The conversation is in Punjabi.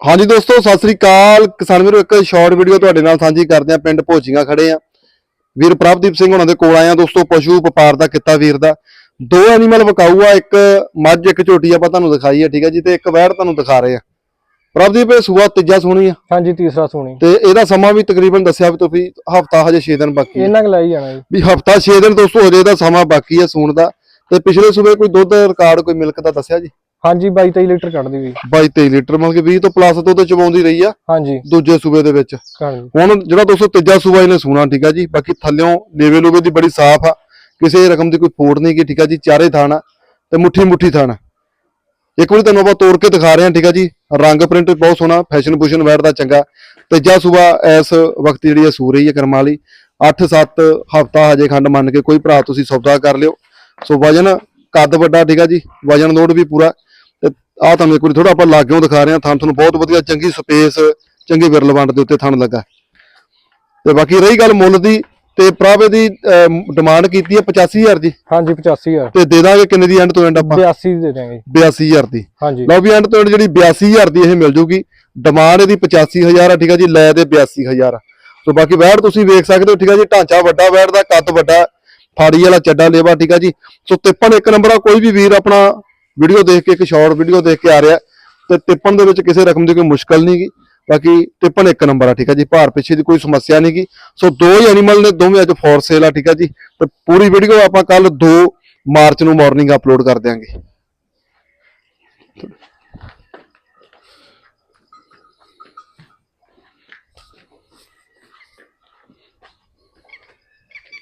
ਹਾਂਜੀ ਦੋਸਤੋ ਸਤਿ ਸ੍ਰੀ ਅਕਾਲ। ਕਿਸਾਨ ਵੀਰੋ ਇੱਕ ਸ਼ਾਰਟ ਵੀਡੀਓ ਤੁਹਾਡੇ ਨਾਲ ਸਾਂਝੀ ਕਰਦੇ ਆ ਪਿੰਡ ਭੋਚੀਆਂ ਖੜੇ ਆ ਵੀਰ ਪ੍ਰਭਦੀਪ ਸਿੰਘ ਉਹਨਾਂ ਦੇ ਕੋਲ ਆਏ ਆ ਦੋਸਤੋ ਪਸ਼ੂ ਵਪਾਰ ਦਾ ਕਿੱਤਾ ਵੀਰ ਦਾ। ਦੋ ਐਨੀਮਲ ਵਿਕਾਊ ਆ ਇੱਕ ਮੱਝ ਇੱਕ ਝੋਟੀ ਆਪਾਂ ਤੁਹਾਨੂੰ ਦਿਖਾਈ ਆ ਠੀਕ ਆ ਜੀ ਤੇ ਇੱਕ ਵੈੜ ਤੁਹਾਨੂੰ ਦਿਖਾ ਰਹੇ ਆ। ਪ੍ਰਭਦੀਪ ਇਹ ਸੂਆ ਤੀਜਾ ਸੋਹਣੀ ਆ। ਹਾਂਜੀ ਤੀਸਰਾ ਸੋਣੀ। ਤੇ ਇਹਦਾ ਸਮਾਂ ਵੀ ਤਕਰੀਬਨ ਦੱਸਿਆ ਵੀ ਤੁਸੀਂ ਹਫਤਾ ਹਜੇ 6 ਦਿਨ ਬਾਕੀ ਇਹਨਾਂ ਕੁ ਲੈ ਹੀ ਜਾਣਾ ਜੀ। ਵੀ ਹਫਤਾ 6 ਦਿਨ ਦੋਸਤੋ ਹਜੇ ਦਾ ਸਮਾਂ ਬਾਕੀ ਆ ਸੂਣ ਦਾ। ਤੇ ਪਿਛਲੇ ਸੂਬੇ ਕੋਈ ਦੁੱਧ ਰਿਕਾਰਡ ਕੋਈ ਮਿਲਕ ਦਾ ਦੱਸਿਆ ਜੀ? ਹਾਂਜੀ 22 23 ਲੀਟਰ ਕੱਢਦੀ ਵੀ। 22 23 ਲੀਟਰ ਮਤਲਬ ਕਿ 20 ਤੋਂ ਪਲੱਸ ਦੁੱਧ ਚਵਾਉਂਦੀ ਰਹੀ ਆ ਹਾਂਜੀ। ਦੂਜੇ ਸੂਬੇ ਦੇ ਵਿੱਚ। ਹੁਣ ਜਿਹੜਾ ਦੋਸਤੋ ਤੀਜਾ ਸੂਬਾ ਇਹਨੇ ਸੂਣਾ ਠੀਕ ਆ ਜੀ? ਬਾਕੀ ਥੱਲਿਓਂ ਲੇਵੇ ਲੋਵੇ ਦੀ ਬੜੀ ਸਾਫ਼ ਆ। ਕਿਸੇ ਰਕਮ ਦੀ ਕੋਈ ਫੋੜ ਨਹੀਂ ਗੀ ਠੀਕ ਆ ਜੀ? ਚਾਰੇ ਥਾਣਾ ਤੇ ਮੁੱਠੀ ਮੁੱਠੀ ਥਾਣਾ ਇੱਕ ਵਾਰੀ ਤੁਹਾਨੂੰ ਆਪਾਂ ਤੋੜ ਕੇ ਦਿਖਾ ਰਹੇ ਹਾਂ ਠੀਕ ਆ ਜੀ? ਰੰਗ ਪ੍ਰਿੰਟ ਬਹੁਤ ਸੋਹਣਾ ਫੈਸ਼ਨ ਫੂਸ਼ਨ ਬੈਠਦਾ ਚੰਗਾ। ਤੀਜਾ ਸੂਬਾ ਇਸ ਵਕਤ ਜਿਹੜੀ ਆ ਸੂ ਰਹੀ ਹੈ ਕਰਮਾਂ ਵਾਲੀ। 8-7 ਹਫਤਾ ਹਜੇ ਖੰਡ ਮੰਨ ਕੇ ਕੋਈ ਭਰਾ ਤੁਸੀਂ ਸੌਦਾ ਕਰ ਲਿਓ। ਸੋ ਵਜਨ ਕੱਦ ਵੱਡਾ ਠੀਕ ਆ ਜੀ? ਵਜਨ ਲੋਡ ਵੀ ਪੂਰਾ। ਤੇ ਆ ਤੁਹਾਨੂੰ ਇੱਕ ਵਾਰੀ ਥੋੜਾ ਆਪਾਂ ਲਾਗਿਓਂ ਦਿਖਾ ਰਹੇ ਹਾਂ। ਥਣ ਤੁਹਾਨੂੰ ਬਹੁਤ ਵਧੀਆ ਚੰਗੀ ਸਪੇਸ ਚੰਗੀ ਵਿਰਲ ਵੰਡ ਦੇ ਉੱਤੇ ਥਣ ਲੱਗਾ। ਤੇ ਬਾਕੀ ਰਹੀ ਗੱਲ ਮੁੱਲ ਦੀ ਤੇ ਪ੍ਰਾਵੇ ਦੀ ਡਿਮਾਂਡ ਕੀਤੀ ਹੈ 85000 ਜੀ ਹਾਂਜੀ 85000 ਤੇ ਦੇ ਦਾਂਗੇ ਕਿੰਨੇ ਦੀ ਐਂਡ ਤੋਂ ਐਂਡ ਆਪਾਂ? 82 ਦੇ ਦਾਂਗੇ 82000 ਦੀ। ਹਾਂਜੀ। ਲਓ ਵੀ ਐਂਡ ਤੋਂ end ਜਿਹੜੀ 82000 ਦੀ ਇਹ ਮਿਲ ਜੂਗੀ। ਡਿਮਾਂਡ ਇਹਦੀ 85000 ਆ ਠੀਕ ਆ ਜੀ ਲੈ ਦੇ 82000 ਆ ਸੋ ਬਾਕੀ ਵੈੜ ਤੁਸੀਂ ਵੇਖ ਸਕਦੇ ਹੋ ਠੀਕ ਆ ਜੀ ਢਾਂਚਾ ਵੱਡਾ ਵੈੜ ਦਾ ਕੱਦ ਵੱਡਾ ਫਾੜੀ ਵਾਲਾ ਚੱਡਾ ਲੇਵਾ ਠੀਕ ਆ ਜੀ। ਸੋ ਤਿੱਪਣ ਇੱਕ ਨੰਬਰ ਆ ਕੋਈ ਵੀ ਵੀਰ ਆਪਣਾ ਵੀਡੀਓ ਦੇਖ ਕੇ, ਇੱਕ ਸ਼ਾਰਟ ਵੀਡੀਓ ਦੇਖ ਕੇ ਆ ਰਿਹਾ। ਤੇ ਟਿੱਪਣ ਦੇ ਵਿੱਚ ਕਿਸੇ ਰਕਮ ਦੀ ਕੋਈ ਮੁਸ਼ਕਲ ਨਹੀਂਗੀ ਬਾਕੀ ਟਿੱਪਣ ਇੱਕ ਨੰਬਰ ਆ, ਠੀਕ ਆ ਜੀ। ਭਾਰ ਪਿੱਛੇ ਦੀ ਕੋਈ ਸਮੱਸਿਆ ਨਹੀਂ ਨਹੀਂਗੀ ਸੋ ਦੋ ਹੀ ਐਨੀਮਲ ਨੇ, ਦੋਵੇਂ ਅੱਜ ਫੋਰ ਸੇਲ ਆ, ਠੀਕ ਆ ਜੀ। ਤੇ ਪੂਰੀ ਵੀਡੀਓ ਆਪਾਂ ਕੱਲ 2 ਮਾਰਚ ਨੂੰ ਮਾਰਨਿੰਗ ਅਪਲੋਡ ਕਰ ਦਿਆਂਗੇ।